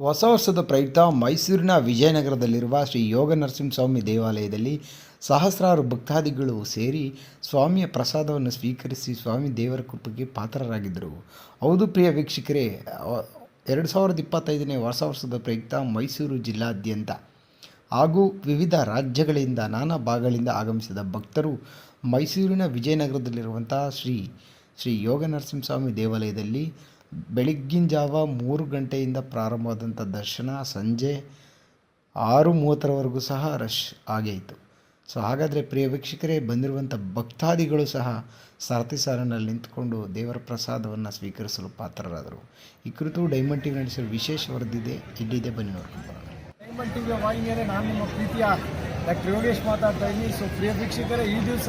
ಹೊಸ ವರ್ಷದ ಪ್ರಯುಕ್ತ ಮೈಸೂರಿನ ವಿಜಯನಗರದಲ್ಲಿರುವ ಶ್ರೀ ಯೋಗ ನರಸಿಂಹಸ್ವಾಮಿ ದೇವಾಲಯದಲ್ಲಿ ಸಹಸ್ರಾರು ಭಕ್ತಾದಿಗಳು ಸೇರಿ ಸ್ವಾಮಿಯ ಪ್ರಸಾದವನ್ನು ಸ್ವೀಕರಿಸಿ ಸ್ವಾಮಿ ದೇವರ ಕೃಪೆಗೆ ಪಾತ್ರರಾಗಿದ್ದರು. ಹೌದು ಪ್ರಿಯ ವೀಕ್ಷಕರೇ ಎರಡು ಸಾವಿರದ ಇಪ್ಪತ್ತೈದನೇ ಹೊಸ ವರ್ಷದ ಪ್ರಯುಕ್ತ ಮೈಸೂರು ಜಿಲ್ಲಾದ್ಯಂತ ಹಾಗೂ ವಿವಿಧ ರಾಜ್ಯಗಳಿಂದ ನಾನಾ ಭಾಗಗಳಿಂದ ಆಗಮಿಸಿದ ಭಕ್ತರು ಮೈಸೂರಿನ ವಿಜಯನಗರದಲ್ಲಿರುವಂಥ ಶ್ರೀ ಶ್ರೀ ಯೋಗ ನರಸಿಂಹಸ್ವಾಮಿ ದೇವಾಲಯದಲ್ಲಿ ಬೆಳಗ್ಗಿನ ಜಾವ ಮೂರು ಗಂಟೆಯಿಂದ ಪ್ರಾರಂಭವಾದಂಥ ದರ್ಶನ ಸಂಜೆ ಆರು ಮೂವತ್ತರವರೆಗೂ ಸಹ ರಶ್ ಆಗೇ ಸೊ ಹಾಗಾದರೆ ಪ್ರಿಯ ವೀಕ್ಷಕರೇ, ಬಂದಿರುವಂಥ ಭಕ್ತಾದಿಗಳು ಸಹ ಸಾರಥಿ ಸಾರನಲ್ಲಿ ನಿಂತ್ಕೊಂಡು ದೇವರ ಪ್ರಸಾದವನ್ನು ಸ್ವೀಕರಿಸಲು ಪಾತ್ರರಾದರು. ಈ ಕುರಿತು ಡೈಮಂಡ್ ಟಿವಿ ನಡೆಸಿರುವ ವಿಶೇಷ ವರದಿದೆ ಇಲ್ಲಿದೆ, ಬನ್ನಿ ನೋಡ್ಕೊಂಡು ಬರೋಣ. ಡೈಮಂಡ್ ಟಿವಿಯ ವಾಹಿನಿಯರೇ, ನಾನು ನಿಮ್ಮ ಪ್ರೀತಿಯ ಡಾಕ್ಟರ್ ಯೋಗೇಶ್ ಮಾತಾಡ್ತಾ ಇದ್ದೀನಿ. ಸೊ ಪ್ರಿಯ ವೀಕ್ಷಕರೇ, ಈ ದಿವಸ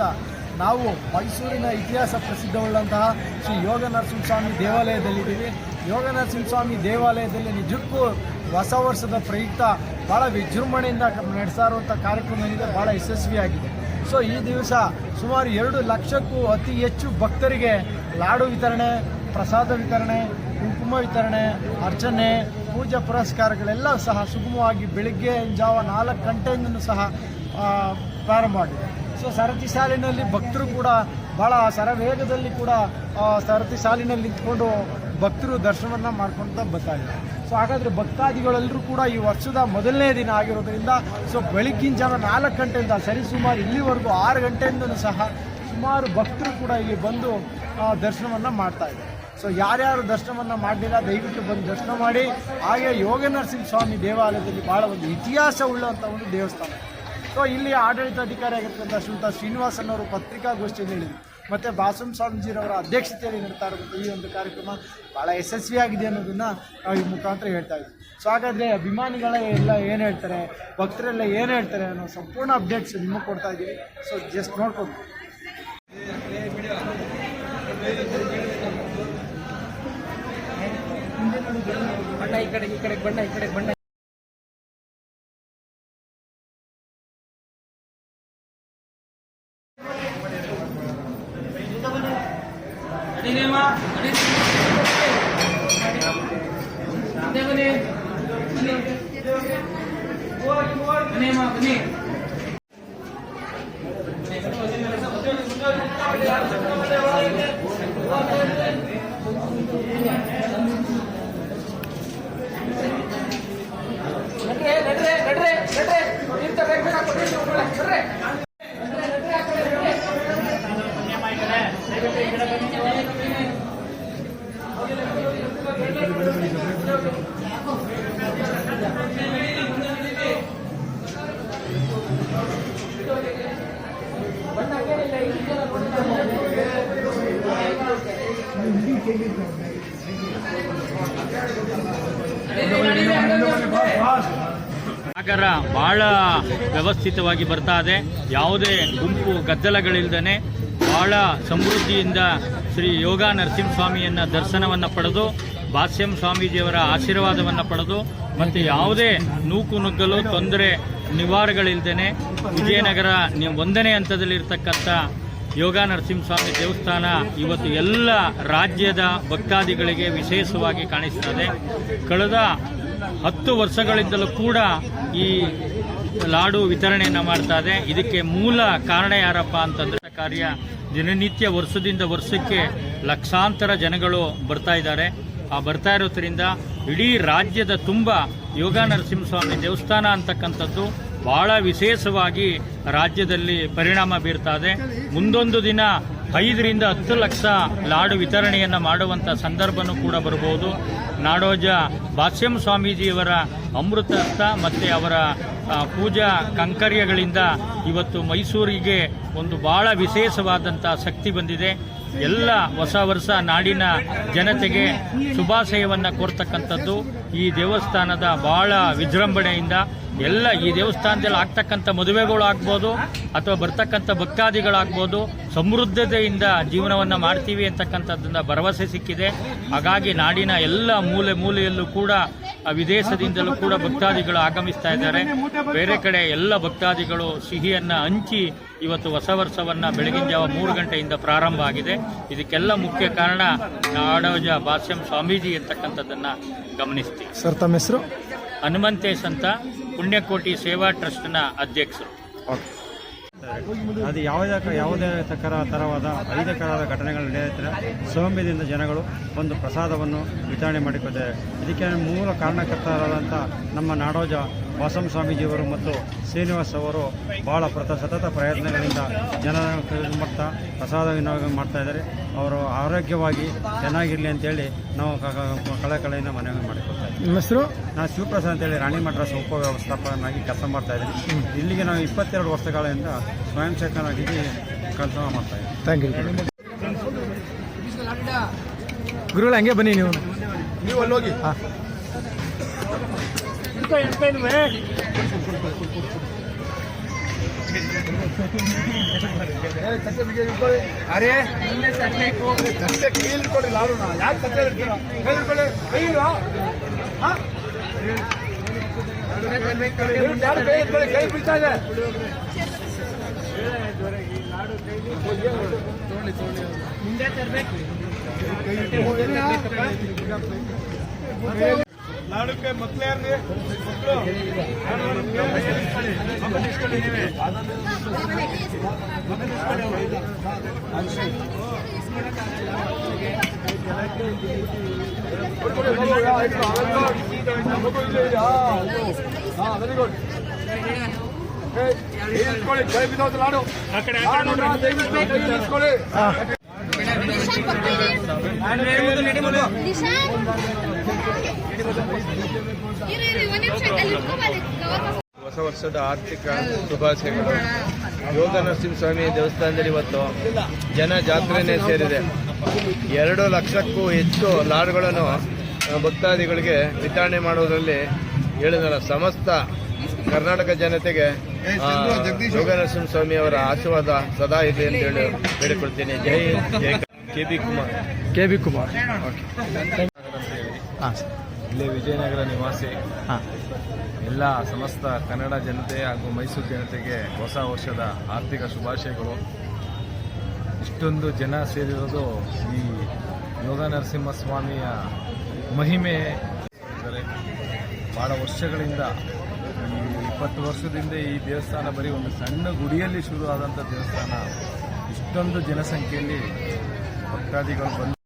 ನಾವು ಮೈಸೂರಿನ ಇತಿಹಾಸ ಪ್ರಸಿದ್ಧವುಳ್ಳಂತಹ ಶ್ರೀ ಯೋಗ ನರಸಿಂಹಸ್ವಾಮಿ ದೇವಾಲಯದಲ್ಲಿದ್ದೀವಿ. ಯೋಗ ನರಸಿಂಹಸ್ವಾಮಿ ದೇವಾಲಯದಲ್ಲಿ ನಿಜಕ್ಕೂ ಹೊಸ ವರ್ಷದ ಪ್ರಯುಕ್ತ ಭಾಳ ವಿಜೃಂಭಣೆಯಿಂದ ನಡೆಸ್ತಾ ಇರುವಂಥ ಕಾರ್ಯಕ್ರಮ ಏನಿದೆ ಭಾಳ ಯಶಸ್ವಿಯಾಗಿದೆ. ಸೊ ಈ ದಿವಸ ಸುಮಾರು ಎರಡು ಲಕ್ಷಕ್ಕೂ ಅತಿ ಹೆಚ್ಚು ಭಕ್ತರಿಗೆ ಲಾಡು ವಿತರಣೆ, ಪ್ರಸಾದ ವಿತರಣೆ, ಕುಂಕುಮ ವಿತರಣೆ, ಅರ್ಚನೆ, ಪೂಜಾ ಪುರಸ್ಕಾರಗಳೆಲ್ಲ ಸಹ ಸುಗಮವಾಗಿ ಬೆಳಿಗ್ಗೆ ಜಾವ ನಾಲ್ಕು ಗಂಟೆಯಿಂದಲೂ ಸಹ ಪ್ರಾರಂಭ ಪ್ರಾರಂಭವಾಗಿದೆ ಸೊ ಸರತಿ ಸಾಲಿನಲ್ಲಿ ಭಕ್ತರು ಕೂಡ ಭಾಳ ಸರವೇಗದಲ್ಲಿ ಕೂಡ ಸರತಿ ಸಾಲಿನಲ್ಲಿ ನಿಂತ್ಕೊಂಡು ಭಕ್ತರು ದರ್ಶನವನ್ನು ಮಾಡ್ಕೊಳ್ತಾ ಬರ್ತಾ ಇದ್ದಾರೆ. ಸೊ ಹಾಗಾದರೆ ಭಕ್ತಾದಿಗಳೆಲ್ಲರೂ ಕೂಡ ಈ ವರ್ಷದ ಮೊದಲನೇ ದಿನ ಆಗಿರೋದ್ರಿಂದ, ಸೊ ಬೆಳಗ್ಗಿನ ಜಾವ ನಾಲ್ಕು ಗಂಟೆಯಿಂದ ಸರಿಸುಮಾರು ಇಲ್ಲಿವರೆಗೂ ಆರು ಗಂಟೆಯಿಂದನೂ ಸಹ ಸುಮಾರು ಭಕ್ತರು ಕೂಡ ಇಲ್ಲಿ ಬಂದು ದರ್ಶನವನ್ನು ಮಾಡ್ತಾ ಇದ್ದಾರೆ. ಸೊ ಯಾರ್ಯಾರು ದರ್ಶನವನ್ನು ಮಾಡಲಿಲ್ಲ, ದಯವಿಟ್ಟು ಬಂದು ದರ್ಶನ ಮಾಡಿ. ಹಾಗೆ ಯೋಗ ನರಸಿಂಹ ಸ್ವಾಮಿ ದೇವಾಲಯದಲ್ಲಿ ಭಾಳ ಒಂದು ಇತಿಹಾಸ ಉಳ್ಳಂಥ ಒಂದು ದೇವಸ್ಥಾನ. ಸೊ ಇಲ್ಲಿ ಆಡಳಿತಾಧಿಕಾರಿ ಆಗಿರ್ತಕ್ಕಂಥ ಶ್ರೀಯುತ ಶ್ರೀನಿವಾಸನ್ ಅವರು ಪತ್ರಿಕಾಗೋಷ್ಠಿಯಲ್ಲಿ ಹೇಳಿದರು. ಮತ್ತು ಬಾಸಂ ಸ್ವಾಮೀಜಿರವರ ಅಧ್ಯಕ್ಷತೆಯಲ್ಲಿ ನಡೀತಾ ಇರುವಂಥ ಈ ಒಂದು ಕಾರ್ಯಕ್ರಮ ಭಾಳ ಯಶಸ್ವಿಯಾಗಿದೆ ಅನ್ನೋದನ್ನು ನಾವು ಈ ಮುಖಾಂತರ ಹೇಳ್ತಾ ಇದ್ದೀವಿ ಸೊ ಹಾಗಾದರೆ ಅಭಿಮಾನಿಗಳ ಎಲ್ಲ ಏನು ಹೇಳ್ತಾರೆ? ಭಕ್ತರೆಲ್ಲ ಏನು ಹೇಳ್ತಾರೆ ಅನ್ನೋ ಸಂಪೂರ್ಣ ಅಪ್ಡೇಟ್ಸ್ ನಿಮಗೆ ಕೊಡ್ತಾ ಇದ್ದೀವಿ. ಸೊ ಜಸ್ಟ್ ನೋಡ್ಕೊಂಡು. ಬಣ್ಣ ಈ ಕಡೆ ಈ ಕಡೆ ಬಣ್ಣ, ಈ ಕಡೆ ಬಣ್ಣ. ಬನ್ನಿ ನಡ್ರೆ ನಡ್ರೆ ನಡ್ರೆ ನಡ್ರೆ ಇಂತ ಬೇಗ ಬೇಗ ಕೊಡಿ ನಡ್ರೆ ಸಾಗರ ಬಹಳ ವ್ಯವಸ್ಥಿತವಾಗಿ ಬರ್ತಾ ಇದೆ. ಯಾವುದೇ ಗುಂಪು ಗದ್ದಲಗಳಿಲ್ದೇ ಬಹಳ ಸಮೃದ್ಧಿಯಿಂದ ಶ್ರೀ ಯೋಗ ನರಸಿಂಹಸ್ವಾಮಿಯನ್ನ ದರ್ಶನವನ್ನು ಪಡೆದು ಭಾಸ್ಯಂ ಸ್ವಾಮೀಜಿಯವರ ಆಶೀರ್ವಾದವನ್ನು ಪಡೆದು, ಮತ್ತು ಯಾವುದೇ ನೂಕು ನುಗ್ಗಲು ತೊಂದರೆ ನಿವಾರಗಳಿಲ್ದೇ ವಿಜಯನಗರ ಒಂದನೇ ಹಂತದಲ್ಲಿರ್ತಕ್ಕಂಥ ಯೋಗ ನರಸಿಂಹಸ್ವಾಮಿ ದೇವಸ್ಥಾನ ಇವತ್ತು ಎಲ್ಲ ರಾಜ್ಯದ ಭಕ್ತಾದಿಗಳಿಗೆ ವಿಶೇಷವಾಗಿ ಕಾಣಿಸ್ತದೆ. ಕಳೆದ ಹತ್ತು ವರ್ಷಗಳಿಂದಲೂ ಕೂಡ ಈ ಲಾಡು ವಿತರಣೆಯನ್ನು ಮಾಡ್ತಾ ಇದೆ. ಇದಕ್ಕೆ ಮೂಲ ಕಾರಣ ಯಾರಪ್ಪ ಅಂತಂದ್ರೆ ಕಾರ್ಯ ದಿನನಿತ್ಯ ವರ್ಷದಿಂದ ವರ್ಷಕ್ಕೆ ಲಕ್ಷಾಂತರ ಜನಗಳು ಬರ್ತಾ ಇದ್ದಾರೆ. ಆ ಬರ್ತಾ ಇರೋದ್ರಿಂದ ಇಡೀ ರಾಜ್ಯದ ತುಂಬ ಯೋಗ ನರಸಿಂಹಸ್ವಾಮಿ ದೇವಸ್ಥಾನ ಅಂತಕ್ಕಂಥದ್ದು ಬಹಳ ವಿಶೇಷವಾಗಿ ರಾಜ್ಯದಲ್ಲಿ ಪರಿಣಾಮ ಬೀರ್ತಾ ಇದೆ ಮುಂದೊಂದು ದಿನ ಐದರಿಂದ ಹತ್ತು ಲಕ್ಷ ಲಾಡು ವಿತರಣೆಯನ್ನು ಮಾಡುವಂಥ ಸಂದರ್ಭನೂ ಕೂಡ ಬರಬಹುದು ನಾಡೋಜ ಭಾಷ್ಯಂ ಸ್ವಾಮೀಜಿಯವರ ಅಮೃತಸ್ಥ ಮತ್ತು ಅವರ ಪೂಜಾ ಕಂಕರ್ಯಗಳಿಂದ ಇವತ್ತು ಮೈಸೂರಿಗೆ ಒಂದು ಬಹಳ ವಿಶೇಷವಾದಂಥ ಶಕ್ತಿ ಬಂದಿದೆ. ಎಲ್ಲ ಹೊಸ ವರ್ಷ ನಾಡಿನ ಜನತೆಗೆ ಶುಭಾಶಯವನ್ನು ಕೋರ್ತಕ್ಕಂಥದ್ದು. ಈ ದೇವಸ್ಥಾನದ ಬಹಳ ವಿಜೃಂಭಣೆಯಿಂದ ಎಲ್ಲ ಈ ದೇವಸ್ಥಾನದಲ್ಲಿ ಆಗ್ತಕ್ಕಂಥ ಮದುವೆಗಳು ಆಗ್ಬೋದು ಅಥವಾ ಬರ್ತಕ್ಕಂಥ ಭಕ್ತಾದಿಗಳಾಗ್ಬೋದು ಸಮೃದ್ಧತೆಯಿಂದ ಜೀವನವನ್ನು ಮಾಡ್ತೀವಿ ಅಂತಕ್ಕಂಥದ್ದನ್ನ ಭರವಸೆ ಸಿಕ್ಕಿದೆ. ಹಾಗಾಗಿ ನಾಡಿನ ಎಲ್ಲ ಮೂಲೆ ಮೂಲೆಯಲ್ಲೂ ಕೂಡ ವಿದೇಶದಿಂದಲೂ ಕೂಡ ಭಕ್ತಾದಿಗಳು ಆಗಮಿಸ್ತಾ ಇದ್ದಾರೆ. ಬೇರೆ ಕಡೆ ಎಲ್ಲ ಭಕ್ತಾದಿಗಳು ಸಿಹಿಯನ್ನು ಹಂಚಿ ಇವತ್ತು ಹೊಸ ವರ್ಷವನ್ನು ಬೆಳಗಿನ ಜಾವ ಮೂರು ಗಂಟೆಯಿಂದ ಪ್ರಾರಂಭ ಆಗಿದೆ. ಇದಕ್ಕೆಲ್ಲ ಮುಖ್ಯ ಕಾರಣ ನಾಡೋಜ ಭಾಷ್ಯಂ ಸ್ವಾಮೀಜಿ ಅಂತಕ್ಕಂಥದ್ದನ್ನು ಗಮನಿಸ್ತೀವಿ ಸರ್ ತಮ್ಮ ಹೆಸರು? ಹನುಮಂತೇಶ್ ಅಂತ ಪುಣ್ಯಕೋಟಿ ಸೇವಾ ಟ್ರಸ್ಟ್ನ ಅಧ್ಯಕ್ಷರು. ಅದು ಯಾವುದೇ ಯಾವುದೇ ತಕರ ತರವಾದ ಅಹಿತಕರವಾದ ಘಟನೆಗಳು ನಡೆಯುತ್ತಿಲ್ಲ ಸೌಮ್ಯದಿಂದ ಜನಗಳು ಒಂದು ಪ್ರಸಾದವನ್ನು ವಿತರಣೆ ಮಾಡಿಕೊಳ್ತಾರೆ ಇದಕ್ಕೆ ಮೂಲ ಕಾರಣಕರ್ತರಾದಂಥ ನಮ್ಮ ನಾಡೋಜ ವಾಸಂ ಸ್ವಾಮೀಜಿಯವರು ಮತ್ತು ಶ್ರೀನಿವಾಸ್ ಅವರು ಭಾಳ ಪ್ರತ ಸತತ ಪ್ರಯತ್ನಗಳಿಂದ ಜನರ ಮಾಡ್ತಾ ಪ್ರಸಾದ ವಿನಿಯೋಗ ಮಾಡ್ತಾ ಇದ್ದಾರೆ. ಅವರು ಆರೋಗ್ಯವಾಗಿ ಚೆನ್ನಾಗಿರಲಿ ಅಂತೇಳಿ ನಾವು ಕಳೆ ಕಳೆಯಿಂದ ಕಳಕಳಿಯಿಂದ ಮನವಿ ಮಾಡಿಕೊಳ್ತಾ ಇದ್ದೀವಿ. ನಿಮ್ಮ ಹೆಸರು? ನಾನು ಶಿವಪ್ರಸಾದ್ ಅಂತೇಳಿ ರಾಣಿ ಮಡ್ರಾಸ್ ಉಪವ್ಯವಸ್ಥಾಪಕನಾಗಿ ಕೆಲಸ ಮಾಡ್ತಾ ಇದ್ದೀನಿ. ಇಲ್ಲಿಗೆ ನಾವು ಇಪ್ಪತ್ತೆರಡು ವರ್ಷಗಳಿಂದ ಸ್ವಯಂ ಸೇವಕನಾಗಿ ಕೆಲಸ ಮಾಡ್ತಾ ಇದ್ದೀವಿ ಥ್ಯಾಂಕ್ ಯು. ಗುರುಗಳು ಹಂಗೆ ಬನ್ನಿ ನೀವು. ನೀವು ಅಲ್ಲಿ ಹೋಗಿ ಅರೆ ತಟ್ಟೆ ಕೈಯಲ್ಲಿ ಇಟ್ಕೊಳ್ಳಿ ಲಾಡುನ ಯಾಕೆ ತಟ್ಟೆ ಇಡ್ತೀರಾ ಕೈ ಇಟ್ಕೊಳ್ಳಿ ಕೈ ಇಲ್ವಾ ಹಾ? ಯಾರು ಕೈ ಇಟ್ಕೊಳ್ಳಿ ಕೈ ಬೀಳ್ತಾ ಇದೆ ಲಾಡುಕ್ಕೆ ಮಕ್ಳು ಯಾರ್ರಿ ವೆರಿ ಗುಡ್ ಇಟ್ಕೊಳ್ಳಿ ಕೈ ಬಿದ್ದೋದು ಲಾಡು ದಯವಿಟ್ಟು ಕೈ ಇಟ್ಕೊಳ್ಳಿ ಹೊಸ ವರ್ಷದ ಆರ್ಥಿಕ ಶುಭಾಶಯಗಳು. ಯೋಗ ನರಸಿಂಹಸ್ವಾಮಿ ದೇವಸ್ಥಾನದಲ್ಲಿ ಇವತ್ತು ಜನ ಜಾತ್ರೆನೇ ಸೇರಿದೆ. ಎರಡು ಲಕ್ಷಕ್ಕೂ ಹೆಚ್ಚು ಲಾಡ್ಗಳನ್ನು ಭಕ್ತಾದಿಗಳಿಗೆ ವಿತರಣೆ ಮಾಡುವುದರಲ್ಲಿ ಹೇಳಿದಲ್ಲ ಸಮಸ್ತ ಕರ್ನಾಟಕ ಜನತೆಗೆ ಯೋಗ ನರಸಿಂಹಸ್ವಾಮಿ ಅವರ ಆಶೀರ್ವಾದ ಸದಾ ಇದೆ ಅಂತ ಹೇಳಿ ಬೇಡಿಕೊಳ್ತೀನಿ. ಜೈ ಜೈ K B Kumar. K B Kumar. ಹಾಂ. ಇಲ್ಲೇ ವಿಜಯನಗರ ನಿವಾಸಿ. ಹಾಂ. ಎಲ್ಲ ಸಮಸ್ತ ಕನ್ನಡ ಜನತೆ ಹಾಗೂ ಮೈಸೂರು ಜನತೆಗೆ ಹೊಸ ವರ್ಷದ ಆರ್ಥಿಕ ಶುಭಾಶಯಗಳು. ಇಷ್ಟೊಂದು ಜನ ಸೇರಿರೋದು ಈ ಯೋಗ ನರಸಿಂಹಸ್ವಾಮಿಯ ಮಹಿಮೆ. ಭಾಳ ಬಹಳ ವರ್ಷಗಳಿಂದ ಈ ಇಪ್ಪತ್ತು ವರ್ಷದಿಂದ ಈ ದೇವಸ್ಥಾನ ಬರೀ ಒಂದು ಸಣ್ಣ ಗುಡಿಯಲ್ಲಿ ಶುರು ಆದಂಥ ದೇವಸ್ಥಾನ. ಇಷ್ಟೊಂದು ಜನಸಂಖ್ಯೆಯಲ್ಲಿ ಭಕ್ತಾದಿಗಳು ಬಂದು